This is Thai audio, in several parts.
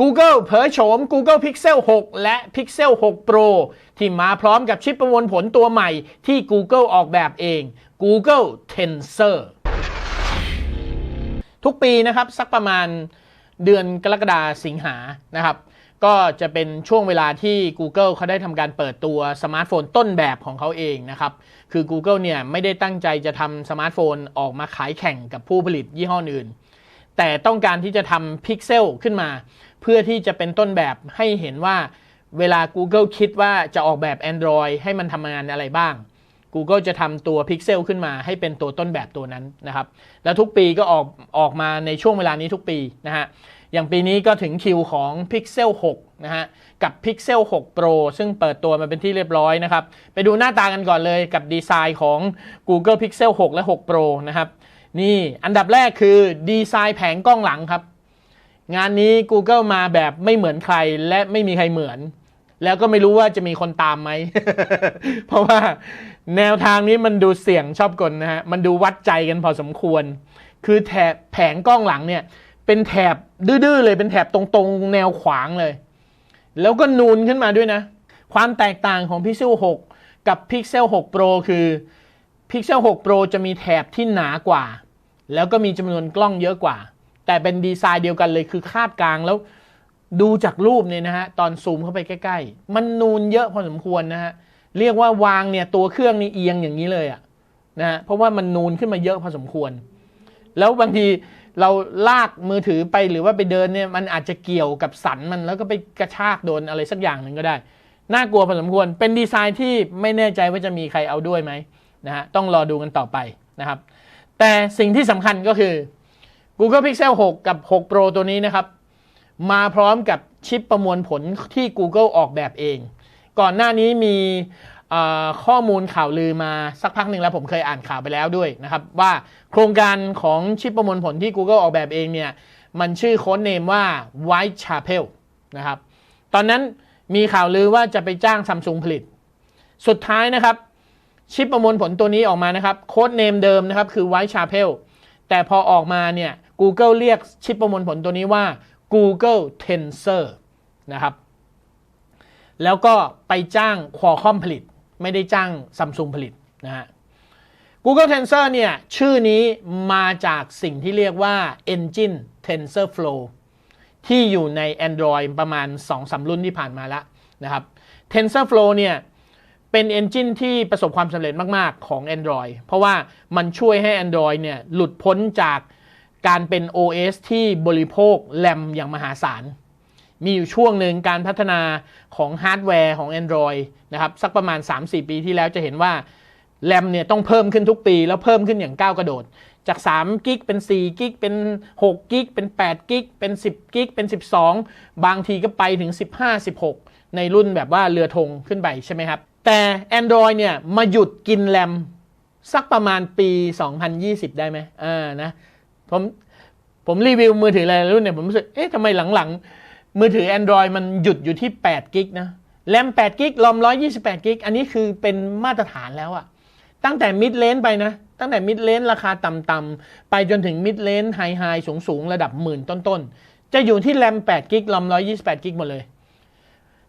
Google เผยโฉม Google Pixel 6 และ Pixel 6 Pro ที่มาพร้อมกับชิปประมวลผลตัวใหม่ที่ Google ออกแบบเอง Google Tensor ทุกปีนะครับ สักประมาณเดือนกรกฎาสิงหานะครับ ก็จะเป็นช่วงเวลาที่ Google เขาได้ทำการเปิดตัวสมาร์ทโฟนต้นแบบของเขาเองนะครับ คือ Google เนี่ยไม่ได้ตั้งใจจะทำสมาร์ทโฟนออกมาขายแข่งกับผู้ผลิตยี่ห้ออื่น แต่ต้องการที่จะทำ Pixel ขึ้นมา เพื่อที่จะเป็นต้นแบบให้เห็นว่าเวลา Google คิดว่าจะออกแบบ Android ให้มันทำงานอะไรบ้าง Google จะทำตัว Pixel ขึ้นมาให้เป็นตัวต้นแบบตัวนั้นนะครับ แล้วทุกปีก็ออกออกมาในช่วงเวลานี้ทุกปีนะฮะ อย่างปีนี้ก็ถึงคิวของ Pixel 6 นะฮะ กับ Pixel 6 Pro ซึ่งเปิดตัวมาเป็นที่เรียบร้อยนะครับ ไปดูหน้าตากันก่อนเลยกับดีไซน์ของ Google Pixel 6 และ 6 Pro นะครับ นี่อันดับแรกคือดีไซน์แผงกล้องหลังครับ งานนี้ Google มาแบบไม่เหมือนใครและไม่มีใครเหมือน แล้วก็ไม่รู้ว่าจะมีคนตามไหม เพราะว่าแนวทางนี้มันดูเสี่ยงชอบกลนะฮะ มันดูวัดใจกันพอสมควร คือแถบแผงกล้องหลังเนี่ย เป็นแถบดื้อๆเลยเป็นแถบตรงๆ แนวขวางเลย แล้วก็นูนขึ้นมาด้วยนะ ความแตกต่างของ Pixel 6 กับ Pixel 6 Pro คือ Pixel 6 Pro จะมีแถบที่หนากว่า แล้วก็มีจำนวนกล้องเยอะกว่า แต่เป็นดีไซน์เดียวกันเลยคือคาดกลางแล้วดูจากรูปเนี่ยนะฮะ ตอนซูมเข้าไปใกล้ ๆ มันนูนเยอะพอสมควรนะฮะ เรียกว่าวางเนี่ยตัวเครื่องนี่เอียงอย่างนี้เลยอะนะฮะเพราะว่ามันนูนขึ้นมาเยอะพอสมควร แล้วบางทีเราลากมือถือไปหรือว่าไปเดินเนี่ยมันอาจจะเกี่ยวกับสันมันแล้วก็ไปกระชากโดนอะไรสักอย่างหนึ่งก็ได้ น่ากลัวพอสมควร เป็นดีไซน์ที่ไม่แน่ใจว่าจะมีใครเอาด้วยไหม นะฮะต้องรอดูกันต่อไปนะครับ แต่สิ่งที่สำคัญก็คือ Google Pixel 6 กับ 6 Pro ตัวนี้นะครับ มาพร้อมกับชิปประมวลผลที่ Google ออกแบบเอง ก่อนหน้านี้มีข้อมูลข่าวลือมาสักพักหนึ่งแล้วผมเคยอ่านข่าวไปแล้วด้วยนะครับ ว่าโครงการของชิปประมวลผลที่ Google ออกแบบเองเนี่ย มันชื่อโค้ดเนมว่า Whitechapel นะครับ ตอนนั้นมีข่าวลือว่าจะไปจ้างซัมซุงผลิต สุดท้ายนะครับ ชิปประมวลผลตัวนี้ออกมานะครับ โค้ดเนมเดิมนะครับ คือ Whitechapel แต่พอออกมาเนี่ย Google เรียกชิปประมวลผลตัวนี้ว่า Google Tensor นะครับ แล้วก็ไปจ้าง Qualcomm ผลิต ไม่ได้จ้าง Samsung ผลิตนะฮะ Google Tensor เนี่ย ชื่อนี้มาจากสิ่งที่เรียกว่า Engine TensorFlow ที่อยู่ใน Android ประมาณ 2-3 รุ่นที่ผ่านมาแล้วนะครับ TensorFlow เนี่ย เป็นเอนจินที่ประสบความสำเร็จมาก ๆ ของ Android เพราะว่ามันช่วยให้ Android เนี่ยหลุดพ้นจากการเป็น OS ที่บริโภคแรมอย่างมหาศาล มีอยู่ช่วงหนึ่งการพัฒนาของฮาร์ดแวร์ของ Android นะครับ สักประมาณ 3-4 ปีที่แล้วจะเห็นว่าแรมเนี่ยต้องเพิ่มขึ้นทุกปีแล้วเพิ่มขึ้นอย่างก้าวกระโดด จาก3กิกเป็น4กิกเป็น6กิกเป็น8กิกเป็น 10กิกเป็น 12 บางทีก็ไปถึง 15 16 ในรุ่นแบบว่าเรือธงขึ้นไปใช่ไหมครับ แต่ Android เนี่ยมาหยุดกินแรมสักประมาณปี 2020 ได้ไหมอ่านะผมผมรีวิวมือถือหลายรุ่นเนี่ยผมรู้สึก เอ๊ะทำไมหลังๆ มือถือ Android มันหยุดอยู่ที่8กิกนะแรม8กิกรอม128กิกอันนี้คือเป็นมาตรฐานแล้วอะตั้งแต่มิดเลนไปนะ ตั้งแต่มิดเลนราคาต่ำๆไปจนถึงมิดเลนไฮไฮสูงๆ ระดับหมื่นต้นๆ จะอยู่ที่แรม8กิกรอม128กิกหมดเลย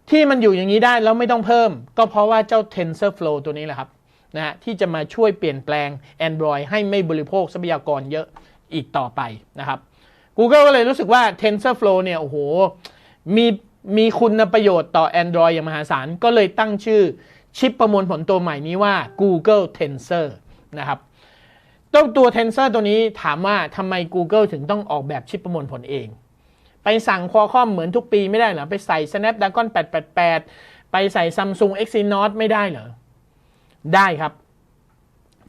ที่มันอยู่อย่างนี้ได้แล้วไม่ต้องเพิ่ม ก็เพราะว่าเจ้า TensorFlow ตัวนี้แหละครับนะฮะที่จะมาช่วยเปลี่ยนแปลง Android ให้ไม่บริโภคทรัพยากรเยอะอีกต่อไปนะครับ Google ก็เลยรู้สึกว่า TensorFlow เนี่ยโอ้โหมีมีคุณประโยชน์ต่อ Android อย่างมหาศาล ก็เลยตั้งชื่อชิปประมวลผลตัวใหม่นี้ว่า Google Tensor นะครับตัวตัว Tensor ตัวนี้ถามว่าทำไม Google ถึงต้องออกแบบชิปประมวลผลเอง ไปสั่ง Qualcomm เหมือนทุกปีไม่ได้เหรอ ไปใส่ Snapdragon 888 ไปใส่ Samsung Exynos ไม่ได้เหรอ ได้ครับ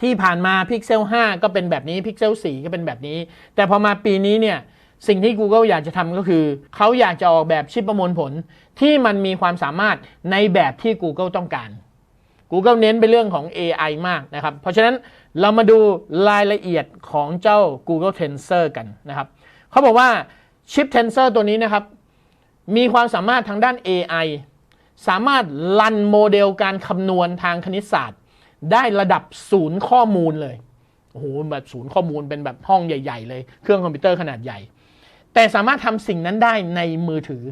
ที่ผ่านมา Pixel 5 ก็เป็นแบบนี้ Pixel 4 ก็เป็นแบบนี้ แต่พอมาปีนี้เนี่ย สิ่งที่ Google อยากจะทำก็คือ เขาอยากจะออกแบบชิปประมวลผลที่มันมีความสามารถในแบบที่ Google ต้องการ Google เน้นไปเรื่องของ AI มากนะครับ เพราะฉะนั้นเรามาดูรายละเอียดของเจ้า Google Tensor กันนะครับ เขาบอกว่า ชิป Tensor ตัวนี้นะครับ มีความสามารถทางด้าน AI สามารถรันโมเดลการคำนวณทางคณิตศาสตร์ ได้ระดับศูนย์ข้อมูลเลยโอ้โหแบบศูนย์ข้อมูลเป็นแบบห้องใหญ่ ๆ เลย เครื่องคอมพิวเตอร์ขนาดใหญ่แแต่สามารถทำสิ่งนั้นได้ในมือถือ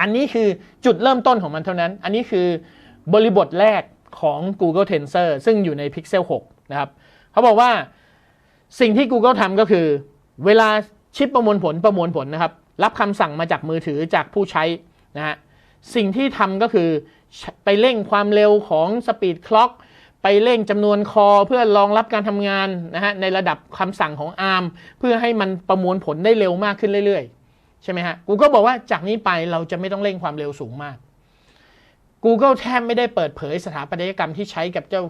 อันนี้คือจุดเริ่มต้นของมันเท่านั้น อันนี้คือบริบทแรกของ Google Tensor ซึ่งอยู่ใน Pixel 6 นะครับ เขาบอกว่าสิ่งที่ Google ทำก็คือ เวลา ชิปประมวลผลประมวลผลนะครับ รับคำสั่งมาจากมือถือจากผู้ใช้นะฮะสิ่งที่ทำก็คือไปเร่งความเร็วของสปีดคล็อกไปเร่งจำนวนคอเพื่อรองรับการทำงานนะฮะในระดับคำสั่งของ ARM เพื่อให้มันประมวลผลได้เร็วมากขึ้นเรื่อยๆ ใช่ไหมฮะ Google บอกว่าจากนี้ไปเราจะไม่ต้องเร่งความเร็วสูงมาก Google แทบไม่ได้เปิดเผยสถาปัตยกรรมที่ใช้กับเจ้า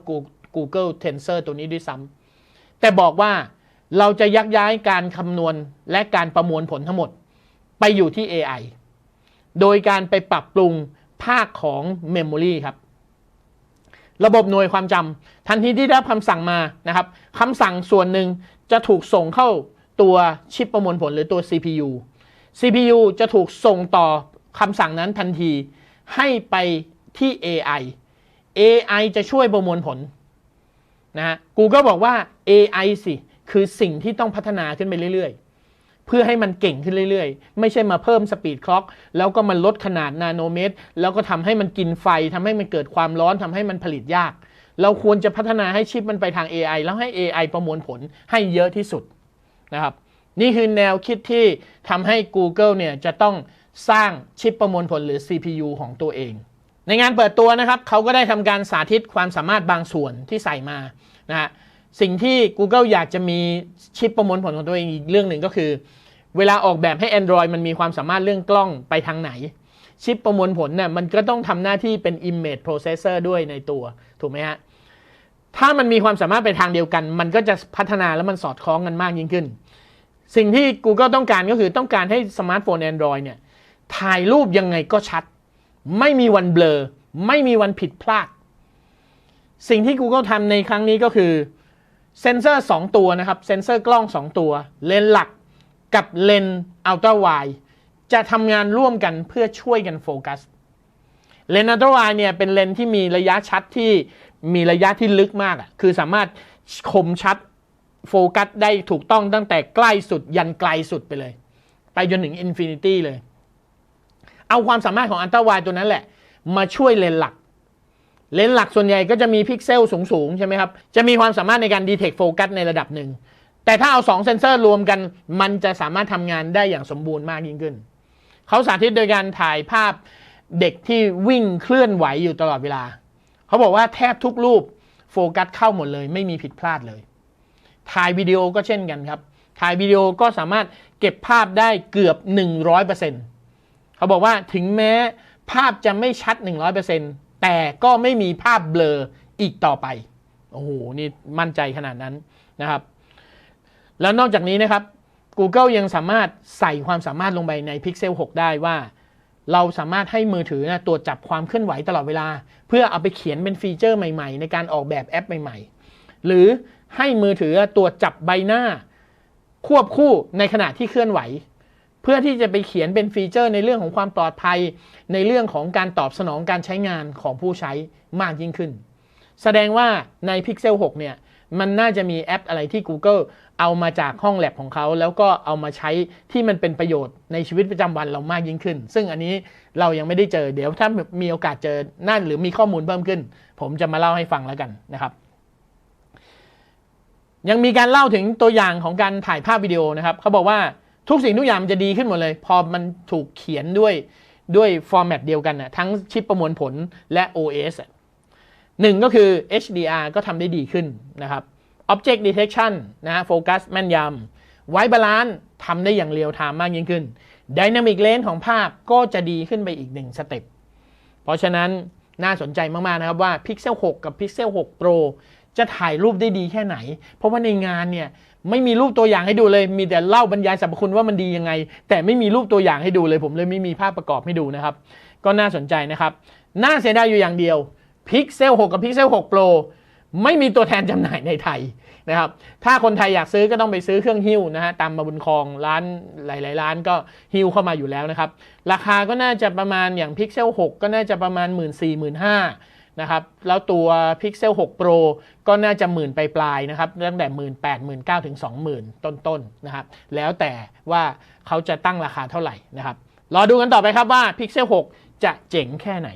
Google Tensor ตัวนี้ด้วยซ้ำแต่บอกว่า เราจะยักย้ายการคำนวณและการประมวลผลทั้งหมด ไปอยู่ที่ AI โดยการไปปรับปรุงภาคของ Memory ครับ ระบบหน่วยความจำทันทีที่ได้คำสั่งมานะครับคำสั่งส่วนหนึ่งจะถูกส่งเข้าตัวชิปประมวลผลหรือตัว CPU CPU จะถูกส่งต่อคำสั่งนั้นทันที ให้ไปที่ AI AI จะช่วยประมวลผลนะฮะ Google บอกว่า AI สิ คือสิ่งที่ต้องพัฒนาขึ้นไปเรื่อยๆ เพื่อให้มันเก่งขึ้นเรื่อยๆ ไม่ใช่มาเพิ่มสปีดคล็อกแล้วก็มันลดขนาดนาโนเมตร แล้วก็ทำให้มันกินไฟทำให้มันเกิดความร้อนทำให้มันผลิตยาก เราควรจะพัฒนาให้ชิปมันไปทาง AI แล้วให้ AI ประมวลผลให้เยอะที่สุดนะครับนี่คือแนวคิดที่ทำให้ Google เนี่ยจะต้องสร้างชิปประมวลผลหรือ CPU ของตัวเอง ในงานเปิดตัวนะครับเขาก็ได้ทำการสาธิตความสามารถบางส่วนที่ใส่มานะฮะ สิ่งที่ Google อยากจะมีชิปประมวลผลของตัวเองอีกเรื่องหนึ่งก็คือ เวลาออกแบบให้ Android มันมีความสามารถเรื่องกล้องไปทางไหน ชิปประมวลผลเนี่ยมันก็ต้องทำหน้าที่เป็น image processor ด้วยในตัวถูกไหมฮะถ้ามันมีความสามารถไปทางเดียวกัน มันก็จะพัฒนาแล้วมันสอดคล้องกันมากยิ่งขึ้น สิ่งที่ Google ต้องการก็คือต้องการให้สมาร์ทโฟน Android เนี่ยถ่ายรูปยังไงก็ชัด ไม่มีวันเบลอ ไม่มีวันผิดพลาด สิ่งที่ Google ทำในครั้งนี้ก็คือ เซนเซอร์ 2 ตัวนะครับ เซนเซอร์กล้อง 2 ตัว เลนส์หลักกับเลนส์อัลตร้าไวจะทำงานร่วมกันเพื่อช่วยกันโฟกัส เลนส์อัลตร้าไวเนี่ยเป็นเลนส์ที่มีระยะชัดที่มีระยะที่ลึกมากอะคือสามารถคมชัดโฟกัสได้ถูกต้องตั้งแต่ใกล้สุดยันไกลสุดไปเลย ไปจนถึงอินฟินิตี้เลย เอาความสามารถของอัลตร้าไวตัวนั้นแหละ มาช่วยเลนส์หลัก เลนส์หลักส่วนใหญ่ก็จะมีพิกเซลสูงๆใช่ไหมครับ จะมีความสามารถในการดีเทคโฟกัสในระดับหนึ่ง แต่ถ้าเอา 2 เซนเซอร์รวมกัน มันจะสามารถทำงานได้อย่างสมบูรณ์มากยิ่งขึ้น เขาสาธิตโดยการถ่ายภาพเด็กที่วิ่งเคลื่อนไหวอยู่ตลอดเวลา เขาบอกว่าแทบทุกรูปโฟกัสเข้าหมดเลย ไม่มีผิดพลาดเลย ถ่ายวิดีโอก็เช่นกันครับ ถ่ายวิดีโอก็สามารถเก็บภาพได้เกือบ 100%เขาบอกว่าถึงแม้ภาพจะไม่ชัด 100% แต่ก็ไม่มีภาพเบลออีกต่อไป โอ้โห นี่มั่นใจขนาดนั้นนะครับ แล้วนอกจากนี้นะครับ Google ยังสามารถใส่ความสามารถลงไปใน Pixel 6 ได้ว่า เราสามารถให้มือถือนะตรวจจับความเคลื่อนไหวตลอดเวลา เพื่อเอาไปเขียนเป็นฟีเจอร์ใหม่ๆ ในการออกแบบแอปใหม่ๆ หรือให้มือถือตรวจจับใบหน้า ควบคู่ในขณะที่เคลื่อนไหว เพื่อที่จะไปเขียนเป็นฟีเจอร์ในเรื่องของความปลอดภัย ในเรื่องของการตอบสนองการใช้งานของผู้ใช้มากยิ่งขึ้น แสดงว่าใน Pixel 6 เนี่ย มันน่าจะมีแอปอะไรที่ Google เอามาจากห้องแลบของเขา แล้วก็เอามาใช้ที่มันเป็นประโยชน์ในชีวิตประจำวันเรามากยิ่งขึ้น ซึ่งอันนี้เรายังไม่ได้เจอเดี๋ยวถ้ามีโอกาสเจอนั่นหรือมีข้อมูลเพิ่มขึ้น ผมจะมาเล่าให้ฟังแล้วกันนะครับยังมีการเล่าถึงตัวอย่างของการถ่ายภาพวิดีโอนะครับ เขาบอกว่า ทุกสิ่งทุกอย่างมันจะดีขึ้นหมดเลย พอมันถูกเขียนด้วยด้วยฟอร์แมตเดียวกันนะทั้งชิปประมวลผลและ OS หนึ่งก็คือ HDR ก็ทำได้ดีขึ้นนะครับ Object Detection นะฮะโฟกัสแม่นยำไวบาลานซ์ทำได้อย่างเรียวไทม์มากยิ่งขึ้น Dynamic Range ของภาพก็จะดีขึ้นไปอีกหนึ่งสเต็ปเพราะฉะนั้นน่าสนใจมาก ๆ นะครับว่า Pixel 6 กับ Pixel 6 Pro จะถ่ายรูปได้ดีแค่ไหน เพราะว่าในงานเนี่ย ไม่มีรูปตัวอย่างให้ดูเลย มีแต่เล่าบรรยายสรรพคุณว่ามันดียังไง แต่ไม่มีรูปตัวอย่างให้ดูเลย ผมเลยไม่มีภาพประกอบให้ดูนะครับ ก็น่าสนใจนะครับ น่าเสียดายอยู่อย่างเดียว Pixel 6 กับ Pixel 6 Pro ไม่มีตัวแทนจำหน่ายในไทยนะครับ ถ้าคนไทยอยากซื้อก็ต้องไปซื้อเครื่องฮิ้วนะฮะตามมาบุญคลองร้านหลาย ๆ ร้านก็ฮิ้วเข้ามาอยู่แล้วนะครับ ราคาก็น่าจะประมาณอย่าง Pixel 6 ก็น่าจะประมาณ 1 4 0 0 0 0 นะครับแล้วตัว Pixel 6 Pro ก็น่าจะหมื่นไปปลายนะครับตั้งแต่หมื่นแปดหมื่นเก้าถึงสองหมื่นต้นๆนะครับแล้วแต่ว่าเขาจะตั้งราคาเท่าไหร่นะครับรอดูกันต่อไปครับว่า Pixel 6 จะเจ๋งแค่ไหน